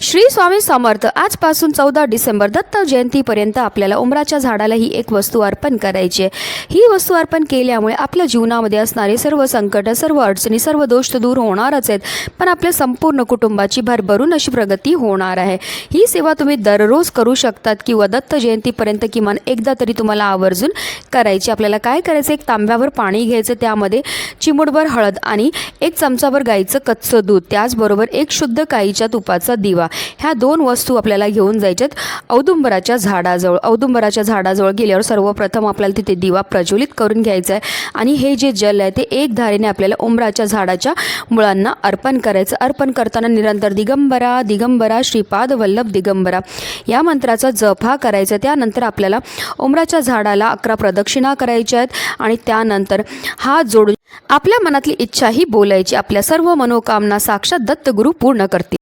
श्री स्वामी समर्थ आजपासून चौदा डिसेंबर दत्त जयंतीपर्यंत आपल्याला उमराच्या झाडाला ही एक वस्तू अर्पण करायची आहे. ही वस्तू अर्पण केल्यामुळे आपल्या जीवनामध्ये असणारे सर्व संकट सर्व अडचणी सर्व दोष दूर होणारच आहेत. पण आपल्या संपूर्ण कुटुंबाची भरभरून अशी प्रगती होणार आहे. ही सेवा तुम्ही दररोज करू शकतात किंवा दत्त जयंतीपर्यंत किमान एकदा तरी तुम्हाला आवर्जून करायची. आपल्याला काय करायचं? एक तांब्यावर पाणी घ्यायचं त्यामध्ये चिमुटभर हळद आणि एक चमचाभर गाईचं कच्चं दूध त्याचबरोबर एक शुद्ध गाईच्या तुपाचा दिवा. ह्या दोन वस्तू आपल्याला घेऊन जायच्यात. औदुंबराच्या झाडाजवळ औदुंबराच्या झाडाजवळ गेल्यावर सर्वप्रथम आपल्याला तिथे दिवा प्रज्वलित करून घ्यायचा आहे आणि हे जे जल आहे ते एक धारेने आपल्याला उंबराच्या झाडाच्या मुळांना अर्पण करायचं. अर्पण करताना निरंतर दिगंबरा दिगंबरा श्रीपाद वल्लभ दिगंबरा. या मंत्राचा जप हा करायचा. त्यानंतर आपल्याला उमराच्या झाडाला अकरा प्रदक्षिणा करायच्या आहेत आणि त्यानंतर हा जोडून आपल्या मनातली इच्छा ही बोलायची. आपल्या सर्व मनोकामना साक्षात दत्तगुरू पूर्ण करतील.